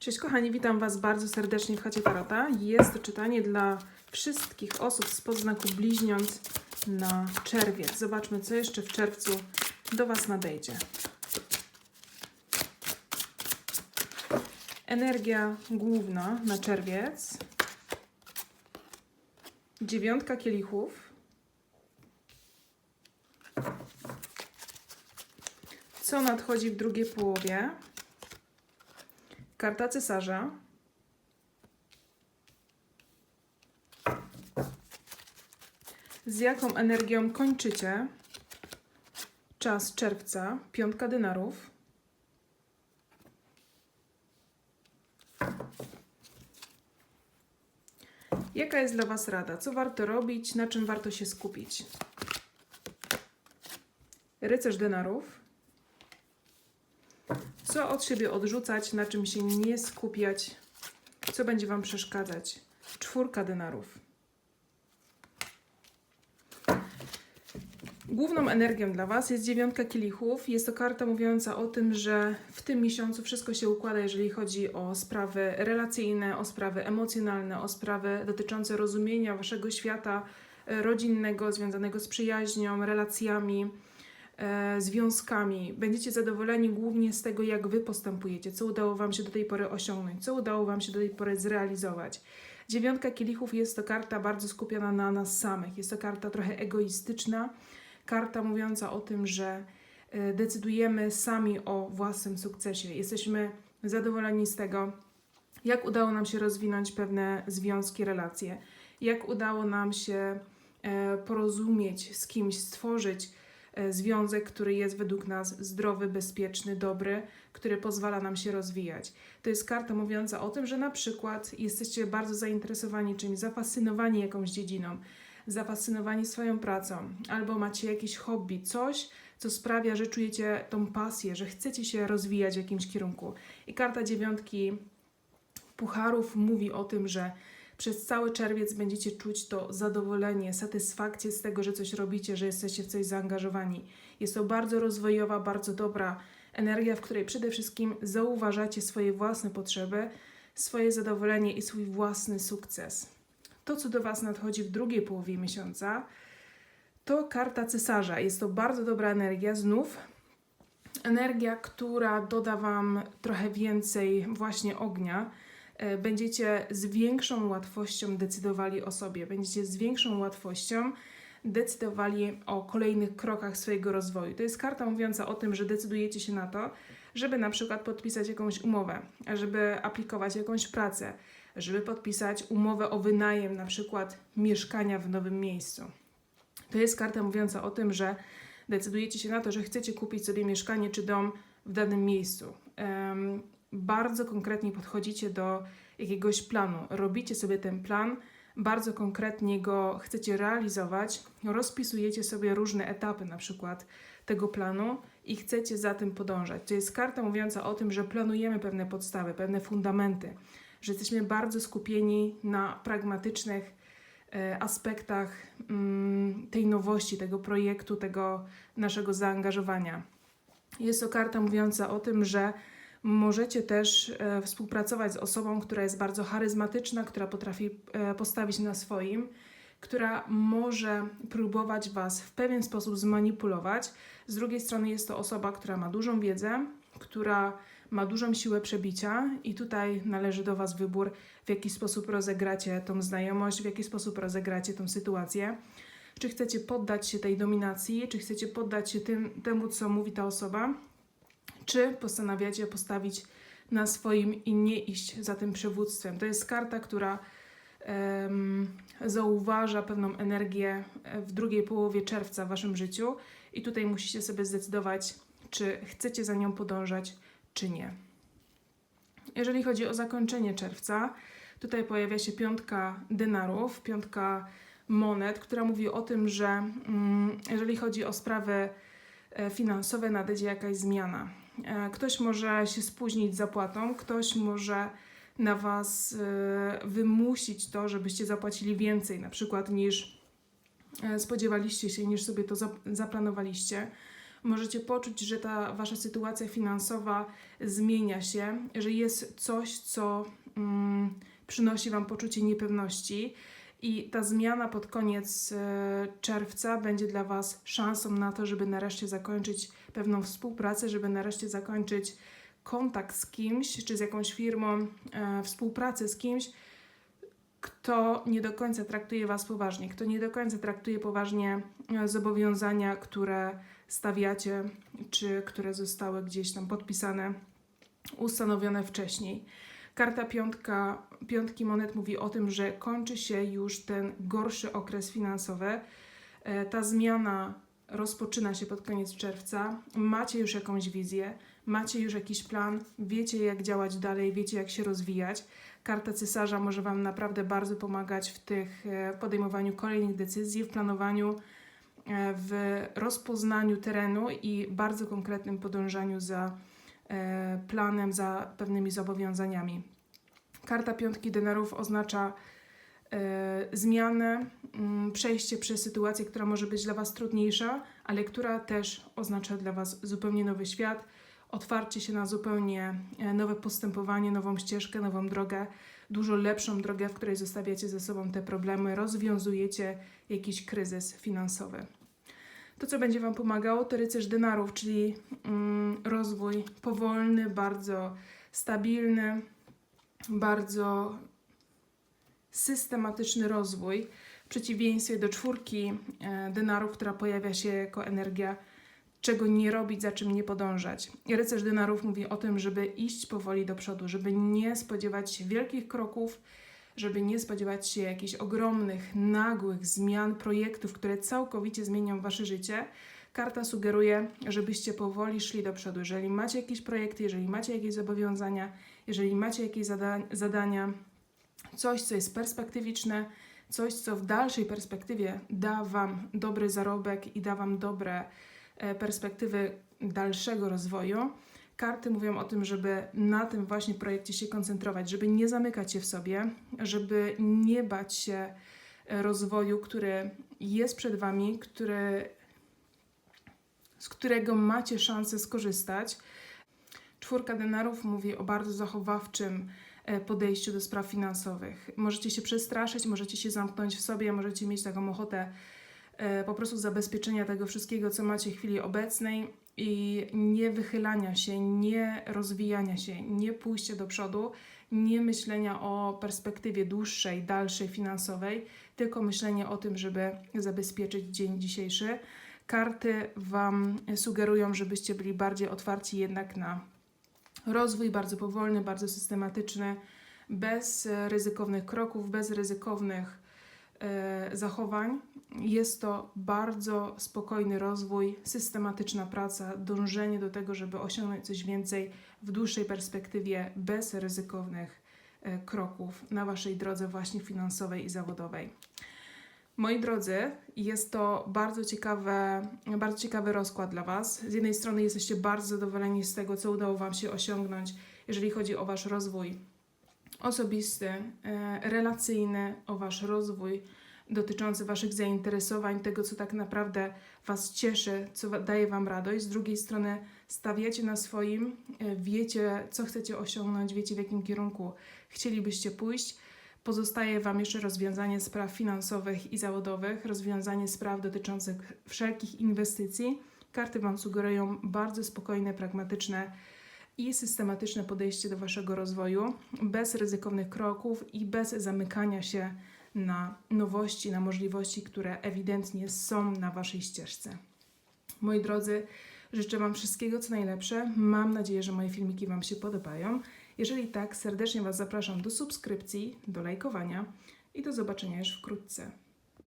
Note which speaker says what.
Speaker 1: Cześć kochani, witam Was bardzo serdecznie w Chacie Tarota. Jest to czytanie dla wszystkich osób z podznaku bliźniąt na czerwiec. Zobaczmy, co jeszcze w czerwcu do Was nadejdzie. Energia główna na czerwiec. Dziewiątka kielichów. Co nadchodzi w drugiej połowie? Karta cesarza. Z jaką energią kończycie czas czerwca? Piątka dynarów. Jaka jest dla Was rada? Co warto robić? Na czym warto się skupić? Rycerz denarów. Co od siebie odrzucać, na czym się nie skupiać, co będzie Wam przeszkadzać. Czwórka denarów. Główną energią dla Was jest dziewiątka kielichów. Jest to karta mówiąca o tym, że w tym miesiącu wszystko się układa, jeżeli chodzi o sprawy relacyjne, o sprawy emocjonalne, o sprawy dotyczące rozumienia Waszego świata e, rodzinnego, związanego z przyjaźnią, relacjami związkami. Będziecie zadowoleni głównie z tego, jak Wy postępujecie, co udało Wam się do tej pory osiągnąć, co udało Wam się do tej pory zrealizować. Dziewiątka kielichów jest to karta bardzo skupiona na nas samych. Jest to karta trochę egoistyczna, karta mówiąca o tym, że e, decydujemy sami o własnym sukcesie. Jesteśmy zadowoleni z tego, jak udało nam się rozwinąć pewne związki, relacje, jak udało nam się e, porozumieć z kimś, stworzyć e, związek, który jest według nas zdrowy, bezpieczny, dobry, który pozwala nam się rozwijać. To jest karta mówiąca o tym, że na przykład jesteście bardzo zainteresowani czymś, zafascynowani jakąś dziedziną, zafascynowani swoją pracą, albo macie jakieś hobby, coś, co sprawia, że czujecie tą pasję, że chcecie się rozwijać w jakimś kierunku. I karta dziewiątki pucharów mówi o tym, że przez cały czerwiec będziecie czuć to zadowolenie, satysfakcję z tego, że coś robicie, że jesteście w coś zaangażowani. Jest to bardzo rozwojowa, bardzo dobra energia, w której przede wszystkim zauważacie swoje własne potrzeby, swoje zadowolenie i swój własny sukces. To, co do Was nadchodzi w drugiej połowie miesiąca, to karta cesarza. Jest to bardzo dobra energia, znów energia, która doda Wam trochę więcej właśnie ognia. E, Będziecie z większą łatwością decydowali o sobie, będziecie z większą łatwością decydowali o kolejnych krokach swojego rozwoju. To jest karta mówiąca o tym, że decydujecie się na to, żeby na przykład podpisać jakąś umowę, żeby aplikować jakąś pracę, żeby podpisać umowę o wynajem na przykład mieszkania w nowym miejscu. To jest karta mówiąca o tym, że decydujecie się na to, że chcecie kupić sobie mieszkanie czy dom w danym miejscu. Bardzo konkretnie podchodzicie do jakiegoś planu, robicie sobie ten plan, bardzo konkretnie go chcecie realizować, rozpisujecie sobie różne etapy na przykład tego planu i chcecie za tym podążać. To jest karta mówiąca o tym, że planujemy pewne podstawy, pewne fundamenty, że jesteśmy bardzo skupieni na pragmatycznych e, aspektach mm, tej nowości, tego projektu, tego naszego zaangażowania. Jest to karta mówiąca o tym, że możecie też e, współpracować z osobą, która jest bardzo charyzmatyczna, która potrafi e, postawić na swoim, która może próbować Was w pewien sposób zmanipulować. Z drugiej strony jest to osoba, która ma dużą wiedzę, która ma dużą siłę przebicia i tutaj należy do Was wybór, w jaki sposób rozegracie tą znajomość, w jaki sposób rozegracie tą sytuację. Czy chcecie poddać się tej dominacji, czy chcecie poddać się tym, temu, co mówi ta osoba, czy postanawiacie postawić na swoim i nie iść za tym przywództwem. To jest karta, która em, zauważa pewną energię e, w drugiej połowie czerwca w Waszym życiu i tutaj musicie sobie zdecydować, czy chcecie za nią podążać, czy nie. Jeżeli chodzi o zakończenie czerwca, tutaj pojawia się piątka denarów, piątka monet, która mówi o tym, że mm, jeżeli chodzi o sprawy e, finansowe, nadejdzie jakaś zmiana. E, Ktoś może się spóźnić z zapłatą, ktoś może na Was e, wymusić to, żebyście zapłacili więcej, na przykład niż e, spodziewaliście się, niż sobie to zap- zaplanowaliście. Możecie poczuć, że ta wasza sytuacja finansowa zmienia się, że jest coś, co mm, przynosi wam poczucie niepewności. I ta zmiana pod koniec e, czerwca będzie dla Was szansą na to, żeby nareszcie zakończyć pewną współpracę, żeby nareszcie zakończyć kontakt z kimś czy z jakąś firmą, e, współpracę z kimś, kto nie do końca traktuje Was poważnie, kto nie do końca traktuje poważnie e, zobowiązania, które stawiacie, czy które zostały gdzieś tam podpisane, ustanowione wcześniej. Karta piątka, piątki monet mówi o tym, że kończy się już ten gorszy okres finansowy. E, Ta zmiana rozpoczyna się pod koniec czerwca. Macie już jakąś wizję, macie już jakiś plan, wiecie jak działać dalej, wiecie jak się rozwijać. Karta cesarza może Wam naprawdę bardzo pomagać w tych e, podejmowaniu kolejnych decyzji, w planowaniu, e, w rozpoznaniu terenu i bardzo konkretnym podążaniu za planem, za pewnymi zobowiązaniami. Karta piątki denarów oznacza e, zmianę, mm, przejście przez sytuację, która może być dla Was trudniejsza, ale która też oznacza dla Was zupełnie nowy świat, otwarcie się na zupełnie e, nowe postępowanie, nową ścieżkę, nową drogę, dużo lepszą drogę, w której zostawiacie ze sobą te problemy, rozwiązujecie jakiś kryzys finansowy. To, co będzie Wam pomagało, to rycerz denarów, czyli mm, rozwój powolny, bardzo stabilny, bardzo systematyczny rozwój, w przeciwieństwie do czwórki e, denarów, która pojawia się jako energia, czego nie robić, za czym nie podążać. I rycerz denarów mówi o tym, żeby iść powoli do przodu, żeby nie spodziewać się wielkich kroków, żeby nie spodziewać się jakichś ogromnych, nagłych zmian, projektów, które całkowicie zmienią Wasze życie. Karta sugeruje, żebyście powoli szli do przodu. Jeżeli macie jakieś projekty, jeżeli macie jakieś zobowiązania, jeżeli macie jakieś zada zadania, coś, co jest perspektywiczne, coś, co w dalszej perspektywie da Wam dobry zarobek i da Wam dobre e, perspektywy dalszego rozwoju. Karty mówią o tym, żeby na tym właśnie projekcie się koncentrować, żeby nie zamykać się w sobie, żeby nie bać się e, rozwoju, który jest przed Wami, który, z którego macie szansę skorzystać. Czwórka denarów mówi o bardzo zachowawczym e, podejściu do spraw finansowych. Możecie się przestraszyć, możecie się zamknąć w sobie, możecie mieć taką ochotę po prostu zabezpieczenia tego wszystkiego, co macie w chwili obecnej i nie wychylania się, nie rozwijania się, nie pójścia do przodu, nie myślenia o perspektywie dłuższej, dalszej, finansowej, tylko myślenia o tym, żeby zabezpieczyć dzień dzisiejszy. Karty Wam sugerują, żebyście byli bardziej otwarci jednak na rozwój, bardzo powolny, bardzo systematyczny, bez e, ryzykownych kroków, bez ryzykownych e, zachowań. Jest to bardzo spokojny rozwój, systematyczna praca, dążenie do tego, żeby osiągnąć coś więcej w dłuższej perspektywie, bez ryzykownych e, kroków na Waszej drodze właśnie finansowej i zawodowej. Moi drodzy, jest to bardzo, ciekawe, bardzo ciekawy rozkład dla Was. Z jednej strony jesteście bardzo zadowoleni z tego, co udało Wam się osiągnąć, jeżeli chodzi o Wasz rozwój osobisty, e, relacyjny, o Wasz rozwój dotyczący Waszych zainteresowań, tego, co tak naprawdę Was cieszy, co daje Wam radość. Z drugiej strony stawiacie na swoim, e, wiecie, co chcecie osiągnąć, wiecie, w jakim kierunku chcielibyście pójść. Pozostaje Wam jeszcze rozwiązanie spraw finansowych i zawodowych, rozwiązanie spraw dotyczących wszelkich inwestycji. Karty Wam sugerują bardzo spokojne, pragmatyczne i systematyczne podejście do Waszego rozwoju, bez ryzykownych kroków i bez zamykania się na nowości, na możliwości, które ewidentnie są na Waszej ścieżce. Moi drodzy, życzę Wam wszystkiego co najlepsze. Mam nadzieję, że moje filmiki Wam się podobają. Jeżeli tak, serdecznie Was zapraszam do subskrypcji, do lajkowania i do zobaczenia już wkrótce.